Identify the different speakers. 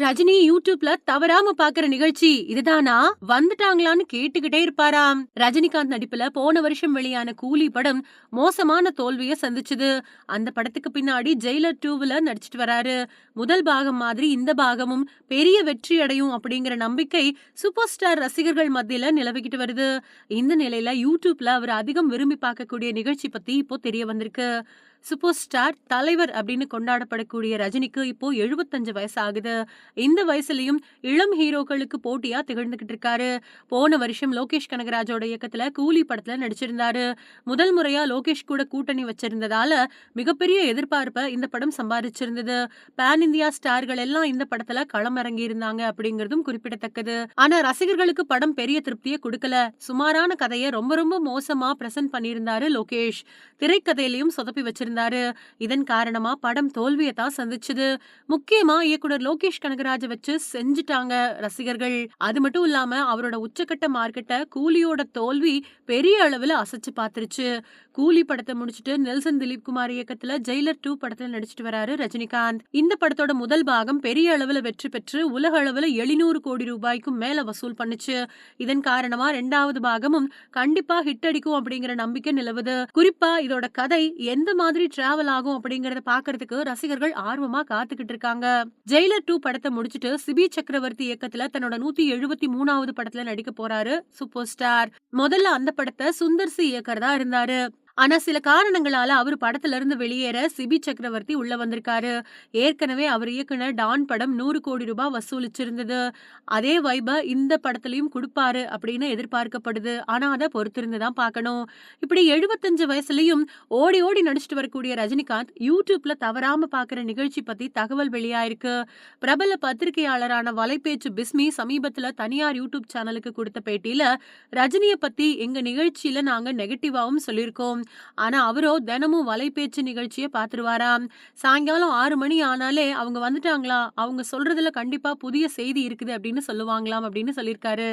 Speaker 1: ரஜினி யூடியூப்ல தவறாம பாக்குற நிகழ்ச்சி. இதுதானா? வந்துட்டாங்களான்னு கேட்டுக்கிட்டே இருப்பாராம். ரஜினிகாந்த் நடிப்புல போன வருஷம் வெளியான கூலி படம் மோசமான தோல்விய சந்திச்சது. அந்த படத்துக்கு பின்னாடி ஜெயிலர் டூவுல நடிச்சிட்டு வராரு. முதல் பாகம் மாதிரி இந்த பாகமும் பெரிய வெற்றி அடையும் அப்படிங்கிற நம்பிக்கை சூப்பர் ஸ்டார் ரசிகர்கள் மத்தியில நிலவிக்கிட்டு வருது. இந்த நிலையில யூடியூப்ல அவர் அதிகம் விரும்பி பார்க்கக்கூடிய நிகழ்ச்சி பத்தி இப்போ தெரிய வந்திருக்கு. சூப்பர் ஸ்டார் தலைவர் அப்படின்னு கொண்டாடப்படக்கூடிய ரஜினிக்கு இப்போ எழுபத்தஞ்சு வயசு ஆகுது இந்த வயசுலயும் இளம் ஹீரோக்களுக்கு போட்டியா திகழ்ந்துகிட்டு இருக்காரு. போன வருஷம் லோகேஷ் கனகராஜோட இயக்கத்துல கூலி படத்துல நடிச்சிருந்தாரு. முதல் முறையா லோகேஷ் கூட கூட்டணி வச்சிருந்ததால மிகப்பெரிய எதிர்பார்ப்பை இந்த படம் சம்பாதிச்சிருந்தது பேன் இந்தியா ஸ்டார்கள் எல்லாம் இந்த படத்துல களமிறங்கி இருந்தாங்க அப்படிங்கறதும் குறிப்பிடத்தக்கது. ஆனா ரசிகர்களுக்கு படம் பெரிய திருப்தியை கொடுக்கல. சுமாரான கதையை ரொம்ப ரொம்ப மோசமா பிரசன்ட் பண்ணியிருந்தாரு லோகேஷ். திரைக்கதையிலையும் சொதப்பி வச்சிருந்தாரு. இதன் காரணமா படம் தோல்வியை தான் சந்திச்சது. முக்கியமா இயக்குனர் லோகேஷ் கனகராஜ வச்சு செஞ்சுட்டாங்க ரசிகர்கள். அது மட்டும் இல்லாம அவரோட உச்சக்கட்ட மார்க்கெட்டை கூலியோட தோல்வி பெரிய அளவுல அசைச்சு பாத்துருச்சு கூலி படத்தை முடிச்சுட்டு நெல்சன் திலீப் குமார் இயக்கத்துல ஜெயிலர் டூ படத்துல நடிச்சிட்டு வராரு ரஜினிகாந்த். இந்த படத்தோட முதல் பாகம் பெரிய அளவுல வெற்றி பெற்று உலக அளவுல எழுநூறு கோடி ரூபாய்க்கும் மேல வசூல் பண்ணுச்சு. இதன் காரணமா ரெண்டாவது பாகமும் கண்டிப்பா ஹிட் அடிக்கும் அப்படிங்கிற நம்பிக்கை நிலவுது. குறிப்பா இதோட கதை எந்த மாதிரி டிராவல் ஆகும் அப்படிங்கறத பாக்குறதுக்கு ரசிகர்கள் ஆர்வமா காத்துக்கிட்டு இருக்காங்க. ஜெயிலர் டூ படத்தை முடிச்சிட்டு சிபி சக்கரவர்த்தி இயக்கத்துல தன்னோட நூத்தி எழுபத்தி மூணாவது படத்துல நடிக்க போறாரு சூப்பர் ஸ்டார் முதல்ல அந்த படத்தை சுந்தர் சி இயக்கறதா இருந்தாரு. ஆனா சில காரணங்களால அவர் படத்துல இருந்து வெளியேற சிபி சக்கரவர்த்தி உள்ள வந்திருக்காரு. ஏற்கனவே அவர் இயக்குன டான் படம் நூறு கோடி ரூபாய் வசூலிச்சிருந்தது. அதே வைப இந்த படத்துலயும் கொடுப்பாரு அப்படின்னு எதிர்பார்க்கப்படுது. ஆனா அதை பொறுத்திருந்து தான் பார்க்கணும். இப்படி எழுபத்தஞ்சு வயசுலயும் ஓடி ஓடி நடிச்சிட்டு வரக்கூடிய ரஜினிகாந்த் யூடியூப்ல தவறாம பாக்குற நிகழ்ச்சி பத்தி தகவல் வெளியாயிருக்கு. பிரபல பத்திரிகையாளரான வலைபேச்சு பிஸ்மி சமீபத்துல தனியார் யூடியூப் சேனலுக்கு கொடுத்த பேட்டியில ரஜினியை பத்தி எங்க நிகழ்ச்சியில நாங்க நெகட்டிவாவும் சொல்லியிருக்கோம். ஆனா அவரோ தினமும் வலைபேச்சு நிகழ்ச்சியை பாத்துருவாராம் சாயங்காலம் ஆறு மணி ஆனாலே அவங்க வந்துட்டாங்களா? அவங்க சொல்றதுல கண்டிப்பா புதிய செய்தி இருக்குது அப்படின்னு சொல்லுவாங்களாம் அப்படின்னு சொல்லியிருக்காரு.